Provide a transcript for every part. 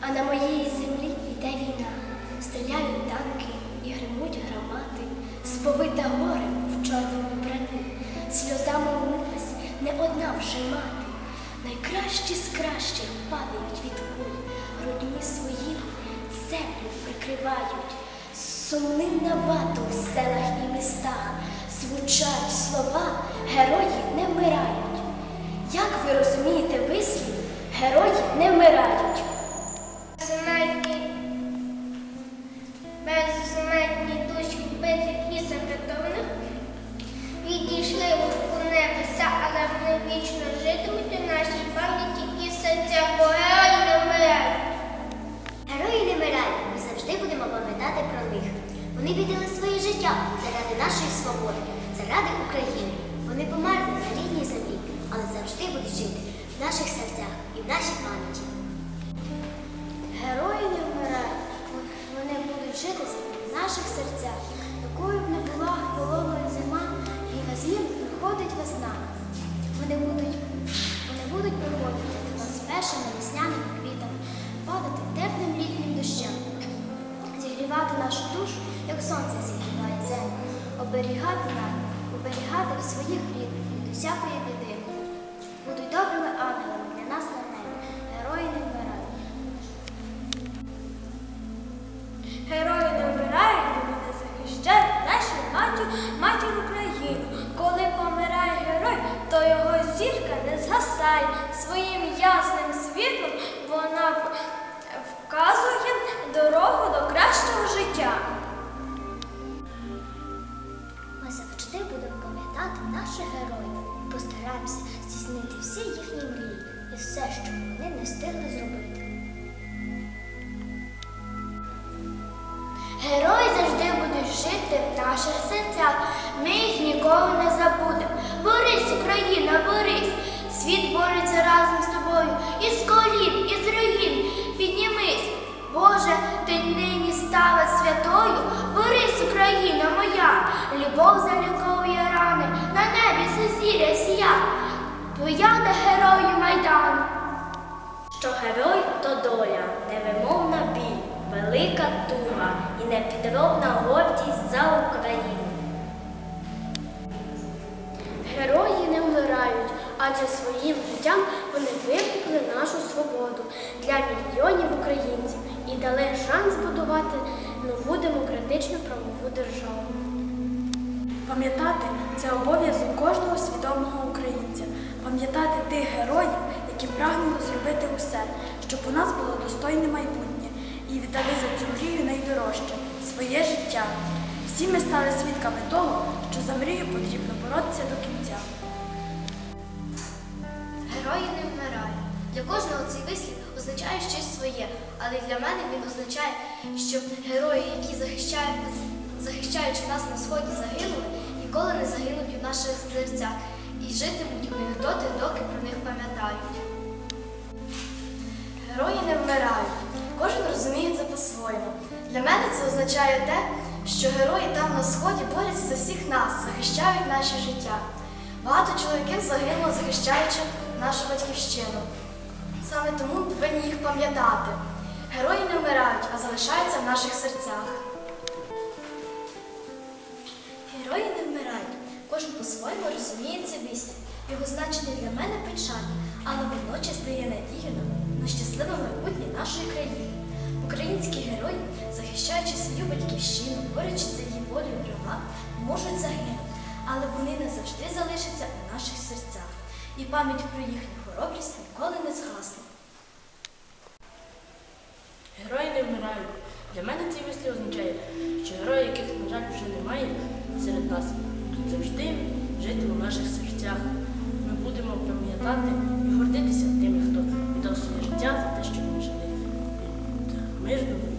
А на моїй землі йде війна, стріляють танки і гримуть громади, сповита горем в чорному брані, сльозами умилась не одна вже мати. Найкращі з кращих падають від куль, родні свої землю прикривають. Сумним набатом в селах і містах звучать слова герої не вмирають. Як ви розумієте вислів, герої не вмирають? Наших серцях і в нашій пам'яті. Герої не вмирають, вони будуть жити в наших серцях. Якою б не була холодною зима, і на зміну приходить весна. Вони будуть, вони будуть приходити до нас першими весняними квітами, падати теплим літнім дощем, зігрівати нашу душу, як сонце зігріває землю, оберігати нас, оберігати в своїх рідних від усякої біди. Будуть добрими ангелами для нас на небі. Герої не вмирають. Герої не вмирають, бо вони захищають нашу матір, матір Україну. Коли помирає герой, то його зірка не згасає. Своїм ясним світлом вона вказує дорогу до кращого життя. Ми завжди будемо пам'ятати наших героїв постараємося здійснити всі їхні мрії і все, що вони не встигли зробити. Герої завжди будуть жити в наших серцях. Ми їх ніколи не забудемо. Борись, Україна, борись! Світ бореться разом з тобою. Із колін, із руїн. Піднімись. Боже, ти нині стала святою. Борись, Україна моя. Любов заліковує рани. На небі сесіря сія. Де герої Майдану. Що герой то доля, невимовна біль, велика туга і непідробна гордість за Україну. Герої не вмирають, адже своїм життям вони викупили нашу свободу для мільйонів українців і дали шанс будувати нову демократичну правову державу. Пам'ятати це обов'язок кожного свідомого. Пам'ятати тих героїв, які прагнули зробити усе, щоб у нас було достойне майбутнє, і віддали за цю мрію найдорожче своє життя. Всі ми стали свідками того, що за мрію потрібно боротися до кінця. Герої не вмирають. Для кожного цей вислів означає щось своє, але для мене він означає, що герої, які захищають, захищаючи нас на сході, загинули, ніколи не загинуть у наших серцях і житимуть у них доти, доки про них пам'ятають. Герої не вмирають. Кожен розуміє це по-своєму. Для мене це означає те, що герої там на сході борються за всіх нас, захищають наше життя. Багато чоловіків загинуло, захищаючи нашу батьківщину. Саме тому повинні їх пам'ятати. Герої не вмирають, а залишаються в наших серцях. Кожен по-своєму розуміє це вислів. Його значення для мене печальне, але водночас дає надію на, щасливе майбутнє нашої країни. Українські герої, захищаючи свою батьківщину, борючи за її волю і права, можуть загинути, але вони не завжди залишаться у наших серцях, і пам'ять про їхню хоробрість ніколи не згасне. Герої не вмирають. Для мене цей вислів означає, що герої, яких, на жаль, вже немає серед нас, завжди жити у наших серцях. Ми будемо пам'ятати і гордитися тими, хто віддав своє життя за те, щоб ми жили в мирному,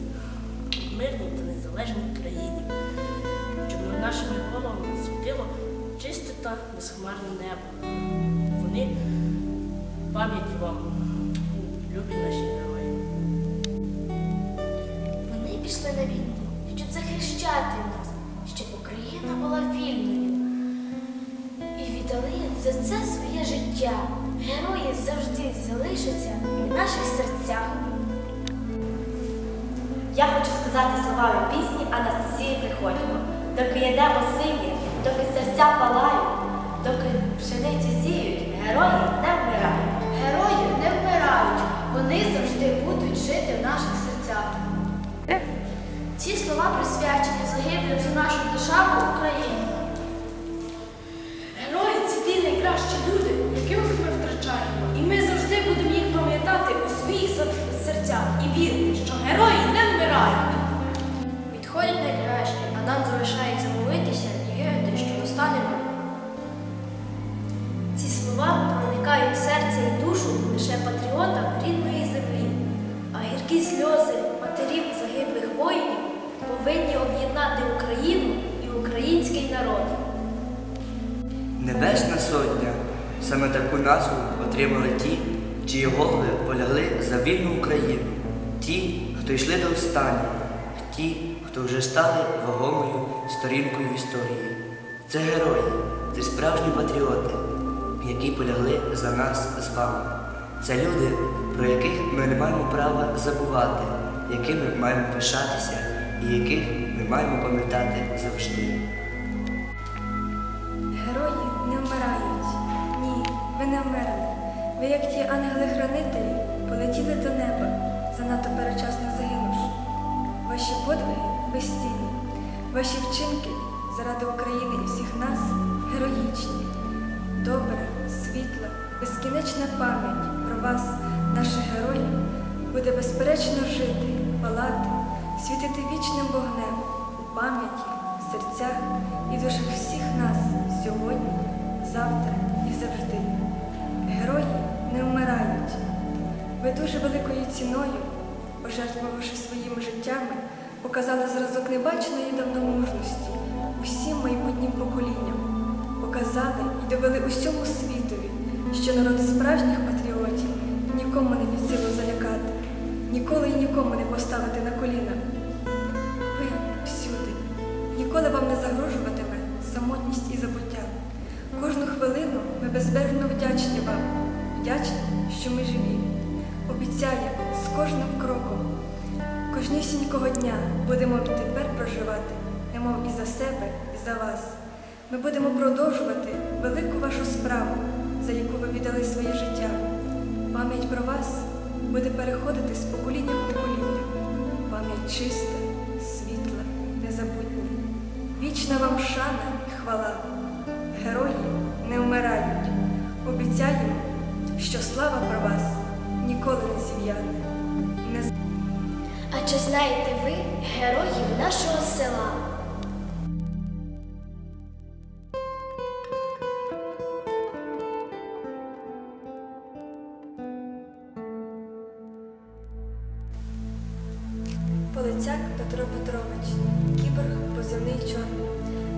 в мирній та незалежній країні, щоб над нашими головами світило чисте та безхмарне небо. Вони пам'яті вам, любі наші герої. Вони пішли на війну, щоб захищати нас, щоб Україна була вільною. За це своє життя. Герої завжди залишаться в наших серцях. Я хочу сказати словами пісні Анастасії Приходько. Доки є небо синє, доки серця палають, доки пшеницю сіють, герої не вмирають. Герої не вмирають, вони завжди будуть жити в наших Саме таку назву отримали ті, чиї голови полягли за вільну Україну, ті, хто йшли до останнього, ті, хто вже стали вагомою сторінкою історії. Це герої, це справжні патріоти, які полягли за нас з вами. Це люди, про яких ми не маємо права забувати, якими маємо пишатися і яких ми маємо пам'ятати завжди. Не вмерли. Ви, як ті ангели-хранителі, полетіли до неба, занадто перечасно загинувши. Ваші подвиги безцінні, ваші вчинки заради України і всіх нас героїчні. Добра, світла, безкінечна пам'ять про вас, наших героїв, буде безперечно жити, палати, світити вічним вогнем у пам'яті, серцях і душах всіх нас сьогодні, завтра і завжди. Дуже великою ціною, пожертвувавши своїми життями, показали зразок небаченої давно мужності усім майбутнім поколінням, показали і довели усьому світові, що народ справжніх патріотів нікому не під силу залякати, ніколи і нікому не поставити на коліна. Ви всюди, ніколи вам не загрожуватиме самотність і забуття. Кожну хвилину ми безбежно вдячні вам, вдячні, що ми живі. Обіцяємо з кожним кроком, кожнісінького дня будемо тепер проживати, немов і за себе, і за вас. Ми будемо продовжувати велику вашу справу, за яку ви віддали своє життя. Пам'ять про вас буде переходити з покоління в покоління. Пам'ять чиста, світла, незабутня. Вічна вам шана і хвала. Герої не вмирають. Обіцяємо, що слава про вас ніколи не зів'яне. Не А чи знаєте ви героїв нашого села? Полицяк Петро Петрович, кіборг позивний чорний.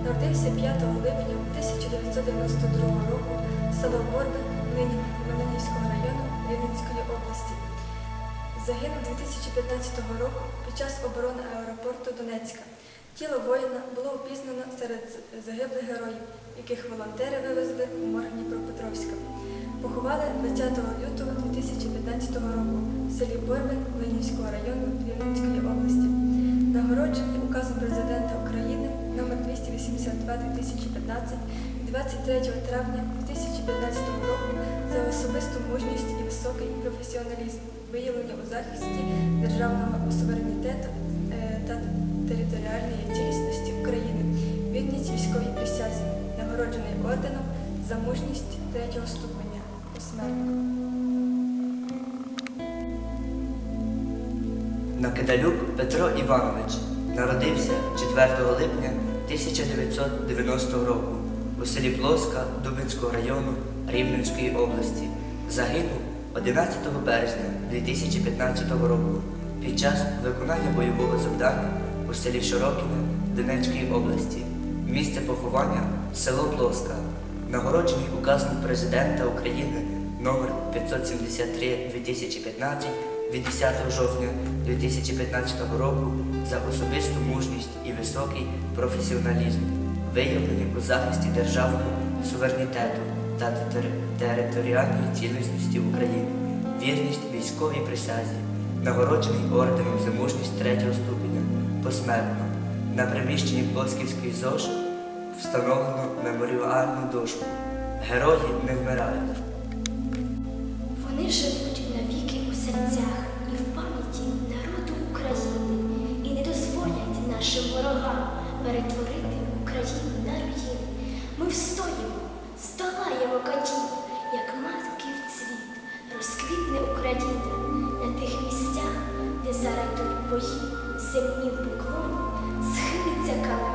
Народився 5 липня 1992 року в село Борбин Нині- Волинівського району Рівненської області. Загинув 2015 року під час оборони аеропорту Донецька. Тіло воїна було опізнано серед загиблих героїв, яких волонтери вивезли у морг Дніпропетровська. Поховали 20 лютого 2015 року в селі Борбин Ленівського району Рівненської області. Нагороджений указом президента України номер 282 2015 від 23 травня 2015 року за особисту мужність і високий професіоналізм, виявлення у захисті державного суверенітету е, та територіальної цілісності України, вірність військовій присязі, нагороджений орденом за мужність третього ступеня посмертно. Накидалюк Петро Іванович народився 4 липня 1990 року у селі Плоска Дубинського району Рівненської області. Загинув 11 березня 2015 року під час виконання бойового завдання у селі Широкіне Донецької області. Місце поховання село Плоска, нагороджений указом президента України номер 573 2015 від 10 жовтня 2015 року за особисту мужність і високий професіоналізм, виявлені у захисті державного суверенітету та територіальної цілісності України, вірність військовій присязі, нагороджений орденом за мужність третього ступеня, посмертно. На приміщенні Плосківської ЗОЖ встановлено меморіальну дошку. Герої не вмирають. Вони живуть навіки у серцях і в пам'яті народу України і не дозволять нашим ворогам перетворити Україну на руїни. Ми встоїмо, здолаємо катів, як матки в цвіт, розквітне Україна на тих місцях, де зараз тут бої, земні поклоні, схилиться камінь